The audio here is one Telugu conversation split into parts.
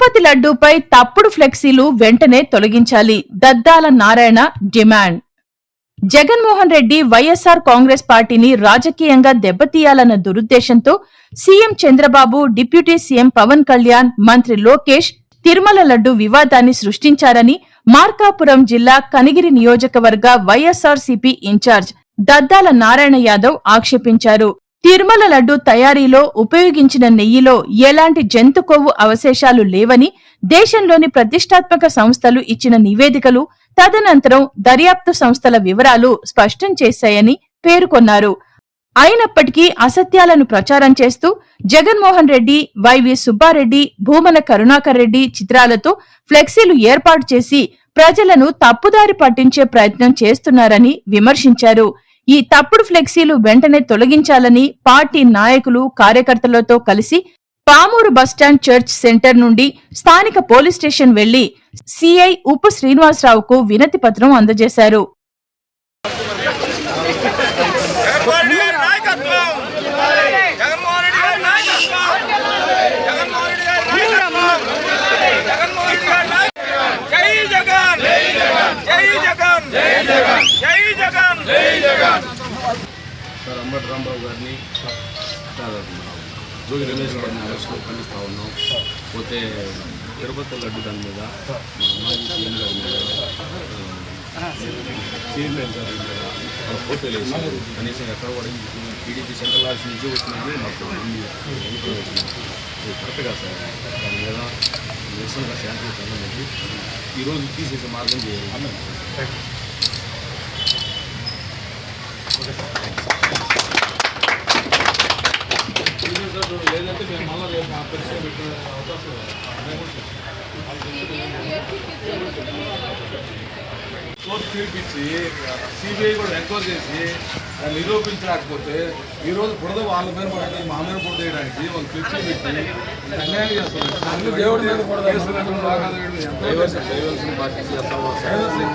తిరుపతి లడ్డూపై తప్పుడు ఫ్లెక్సీలు వెంటనే తొలగించాలి. దద్దాల నారాయణ డిమాండ్. జగన్మోహన్ రెడ్డి వైఎస్ఆర్ కాంగ్రెస్ పార్టీని రాజకీయంగా దెబ్బతీయాలన్న దురుద్దేశంతో CM Chandrababu deputy CM Pawan Kalyan మంత్రి లోకేష్ తిరుమల లడ్డు వివాదాన్ని సృష్టించారని మార్కాపురం జిల్లా కనిగిరి నియోజకవర్గ వైఎస్ఆర్సీపీ ఇన్ఛార్జ్ దద్దాల నారాయణ యాదవ్ ఆక్షేపించారు. తిరుమల లడ్డు తయారీలో ఉపయోగించిన నెయ్యిలో ఎలాంటి జంతు కొవ్వు అవశేషాలు లేవని దేశంలోని ప్రతిష్టాత్మక సంస్థలు ఇచ్చిన నివేదికలు తదనంతరం దర్యాప్తు సంస్థల వివరాలు స్పష్టం చేశాయని పేర్కొన్నారు. అయినప్పటికీ అసత్యాలను ప్రచారం చేస్తూ జగన్మోహన్ రెడ్డి వైవి సుబ్బారెడ్డి భూమన కరుణాకర్ రెడ్డి చిత్రాలతో ఫ్లెక్సీలు ఏర్పాటు చేసి ప్రజలను తప్పుదారి పట్టించే ప్రయత్నం చేస్తున్నారని విమర్శించారు. ఈ తప్పుడు ఫ్లెక్సీలు వెంటనే తొలగించాలని పార్టీ నాయకులు కార్యకర్తలతో కలిసి పామూరు బస్టాండ్ చర్చ్ సెంటర్ నుండి స్థానిక పోలీస్ స్టేషన్ వెళ్ళి సిఐ ఉప్పు శ్రీనివాసరావుకు వినతి పత్రం అందజేశారు జగన్మోహన్ రెడ్డి గారి నాయకత్వం జగన్మోహన్ రెడ్డి గారి నాయకత్వం జగన్మోహన్ రెడ్డి గారి నాయకత్వం జగన్మోహన్ రెడ్డి గారి నాయకత్వం జై జగన్ జై జగన్ జై జగన్ జై జగన్ సార్ అంబటి రాంబాబు గారిని సార్ జోగి రమేష్ గారిని అరెస్ట్లో ఖండిస్తూ ఉన్నాం. పోతే తిరుపతి లడ్డు దాని మీద మాజీ సీఎం గారి మీద చైర్మన్ గారి మీద ఫోటోలు వేసి కనీసం ఎక్కడ కూడా టీడీపీ సెంట్రల్ ఆఫీస్ నుంచి వచ్చినది మాకు కరెక్ట్గా సార్. దాని మీద నిరసనగా శాంతి సంబంధించి ఈరోజు తీసేసే మార్గం చేయాలి. Okay sir. లేదంటే మేము మళ్ళీ రేపు ఆ పరీక్ష పెట్టిన అవకాశం కోర్టు తీర్పిచ్చి సిబిఐ కూడా ఎంక్వైరీ చేసి దాన్ని నిరూపించలేకపోతే ఈ రోజు బురద వాళ్ళ మీద పడి మా మీద బురద వేయడానికి వాళ్ళు ఫ్లెక్సీ పెట్టి అన్యాయం చేస్తున్నారు దేవుడి మీద బురద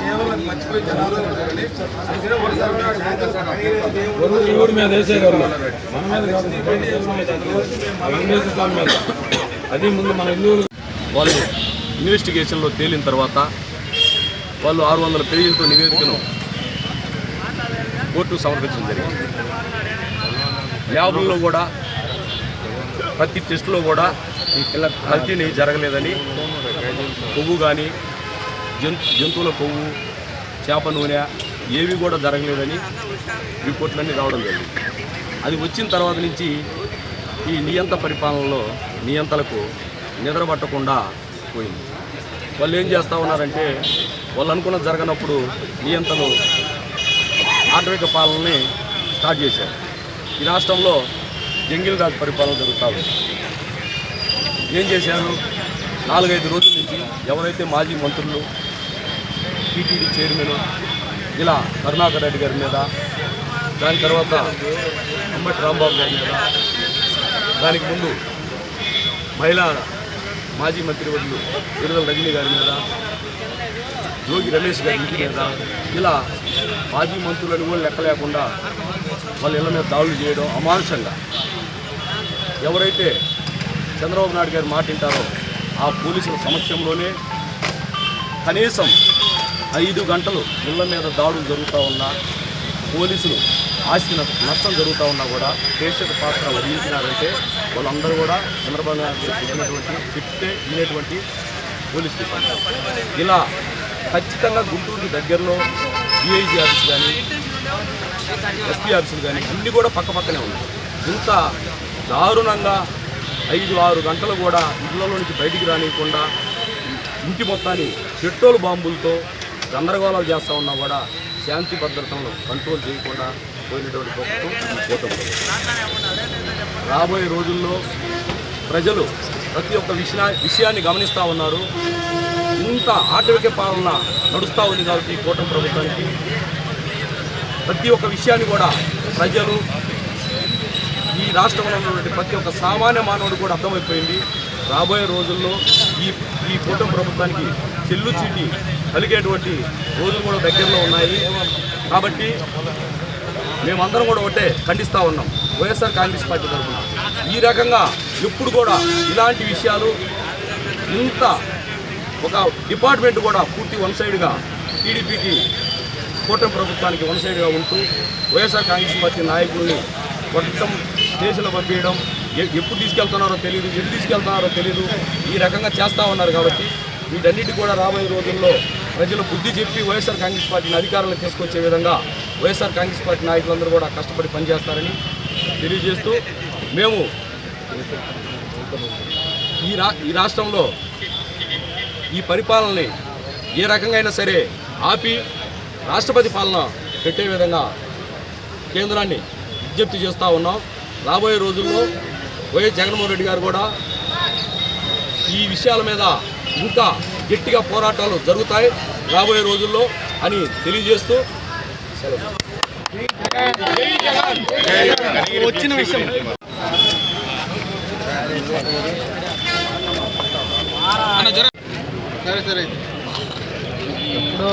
కేవలం మర్చిపోయి జనాలు దేవుడి మీద వేసేవారు అది ముందు మన హిందువులు వాళ్ళు ఇన్వెస్టిగేషన్లో తేలిన తర్వాత వాళ్ళు ఆరు వందల పేజీలతో నివేదికను కోర్టు సమర్పించడం జరిగింది. ల్యాబుల్లో కూడా ప్రతి టెస్ట్లో కూడా ఈ పిల్ల కల్తీని జరగలేదని కొవ్వు కానీ జంతు జంతువుల కొవ్వు చేప నూనె ఏవి కూడా జరగలేదని రిపోర్ట్లన్నీ రావడం జరిగింది. అది వచ్చిన తర్వాత నుంచి ఈ నియంత పరిపాలనలో నియంతలకు నిద్రపట్టకుండా పోయింది. వాళ్ళు ఏం చేస్తూ ఉన్నారంటే వాళ్ళు అనుకున్నది జరగనప్పుడు నియంతలు ఆటవిక పాలనని స్టార్ట్ చేశారు. ఈ రాష్ట్రంలో జంగిల్ రాజ్ పరిపాలన జరుగుతూ ఉంది. ఏం చేశారు? నాలుగైదు రోజుల నుంచి ఎవరైతే మాజీ మంత్రులు టీటీడీ చైర్మన్ ఇలా కరుణాకర్ రెడ్డి గారి మీద దాని తర్వాత అంబటి రాంబాబు గారి మీద దానికి ముందు మహిళా మాజీ మంత్రివర్యులు విడుదల రజనీ గారి మీద జోగి రమేష్ గారి ఇంటి మీద ఇలా మాజీ మంత్రులను కూడా లెక్క లేకుండా వాళ్ళ ఇళ్ళ మీద దాడులు చేయడం అమానుషంగా. ఎవరైతే చంద్రబాబు నాయుడు గారు మాటింటారో ఆ పోలీసుల సమక్షంలోనే కనీసం ఐదు గంటలు ఇళ్ళ మీద దాడులు జరుగుతూ ఉన్నా పోలీసులు ఆస్తి నష్టం జరుగుతూ ఉన్నా కూడా ప్రేక్షక పాత్ర వహించినారంటే వాళ్ళందరూ కూడా చంద్రబాబు నాయుడు గారు చెప్పినటువంటి చెప్తే వినేటువంటి పోలీస్ ఇలా ఖచ్చితంగా గుంటూరుకి దగ్గరలో డిఐజీ ఆఫీస్ కానీ ఎస్పీ ఆఫీసులు కానీ అన్నీ కూడా పక్క పక్కనే ఉన్నాయి ఇంత దారుణంగా ఐదు ఆరు గంటలు కూడా ఇళ్ళలో నుంచి బయటికి రానియకుండా ఇంటి మొత్తాన్ని పెట్రోల్ బాంబులతో గందరగోళాలు చేస్తూ ఉన్నా కూడా శాంతి భద్రతలను కంట్రోల్ చేయకుండా పోయినటువంటి ప్రభుత్వం ప్రభుత్వం. రాబోయే రోజుల్లో ప్రజలు ప్రతి ఒక్క విషయా విషయాన్ని గమనిస్తూ ఉన్నారు ఇంత ఆటవిక పాలన నడుస్తూ ఉంది కాబట్టి ఈ కూటమి ప్రభుత్వానికి. ప్రతి ఒక్క విషయాన్ని కూడా ప్రజలు ఈ రాష్ట్రంలో ఉన్నటువంటి ప్రతి ఒక్క సామాన్య మానవుడు కూడా అర్థమైపోయింది. రాబోయే రోజుల్లో ఈ ఈ కూటమి ప్రభుత్వానికి చెల్లు చీటి కలిగేటువంటి రోజులు కూడా దగ్గరలో ఉన్నాయి. కాబట్టి మేమందరం కూడా ఒకటే ఖండిస్తూ ఉన్నాం. వైఎస్ఆర్ కాంగ్రెస్ పార్టీ తరఫున. ఈ రకంగా ఎప్పుడు కూడా ఇలాంటి విషయాలు ఇంత ఒక డిపార్ట్మెంట్ కూడా పూర్తి వన్ సైడ్గా టీడీపీకి కూటమి ప్రభుత్వానికి వన్ సైడ్గా ఉంటూ వైఎస్ఆర్ కాంగ్రెస్ పార్టీ నాయకుల్ని కొట్టడం దేశంలో పంపించడం ఎప్పుడు తీసుకెళ్తున్నారో తెలియదు ఎటు తీసుకెళ్తున్నారో తెలియదు ఈ రకంగా చేస్తూ ఉన్నారు కాబట్టి వీటన్నిటి కూడా రాబోయే రోజుల్లో ప్రజలు బుద్ధి చెప్పి వైఎస్ఆర్ కాంగ్రెస్ పార్టీని అధికారంలో తీసుకొచ్చే విధంగా వైఎస్ఆర్ కాంగ్రెస్ పార్టీ నాయకులందరూ కూడా కష్టపడి పనిచేస్తారని తెలియజేస్తూ మేము ఈ రా ఈ రాష్ట్రంలో ఈ పరిపాలనని ఏ రకంగా అయినా సరే ఆపి రాష్ట్రపతి పాలన పెట్టే విధంగా కేంద్రాన్ని విజ్ఞప్తి చేస్తూ ఉన్నాం. రాబోయే రోజుల్లో వైఎస్ జగన్మోహన్ రెడ్డి గారు కూడా ఈ విషయాల మీద ఇంకా గట్టిగా పోరాటాలు జరుగుతాయి రాబోయే రోజుల్లో అని తెలియజేస్తూ వచ్చిన విషయం. సరే సరే. ఇప్పుడు